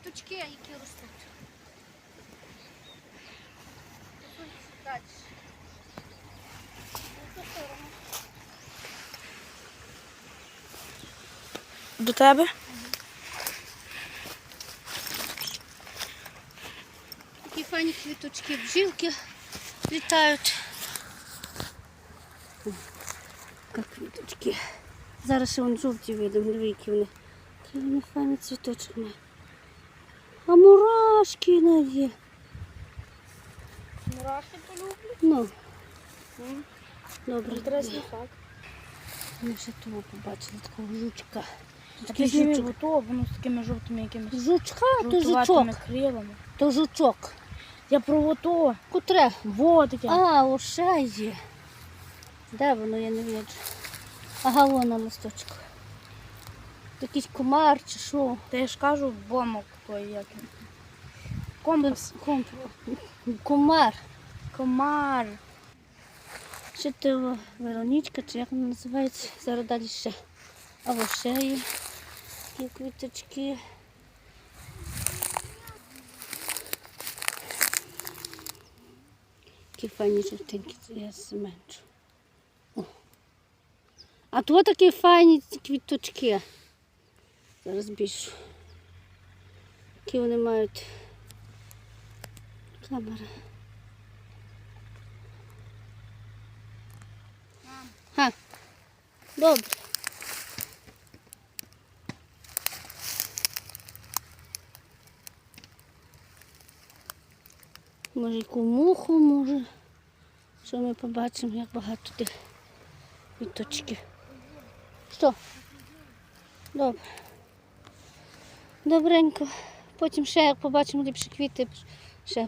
квіточки, які ростуть. Ростуть далі. В ту сторону. До тебе? Такі файні квіточки, бджілки літають. О, Як квіточки. Зараз ще вон жовті видимо, диви, які вони. Які вони файні цвіточки мають. А мурашки на є. Мурахи полюблю. Ну. Добре. Інтересний факт. Ми ще того побачили такого жучка. Такий жучок. готово, воно з такими жовтими якимись Жучка, то жучок. крилами. То жучок. Я про ото. Кутре. Во таке. А, оше є. Де воно, я не бачу. Ага, вон на листочку. Якийсь комар чи що. Та я ж кажу, бомок той як. він. Компас. Комп... Комар. Комар. Ще то Веронічка, чи як вона називається. Зараз далі ще. А ось ще є. Такі квіточки. Такі файні жовтенькі, я зменшу. А то такі файні квіточки. Зараз більше. Які вони мають. Камера. Ха. Добре. Може, яку муху, може. Що ми побачимо, як багато тих квіточків. Що? Добре. Добренько. Потім ще як побачимо ліпші квіти, ще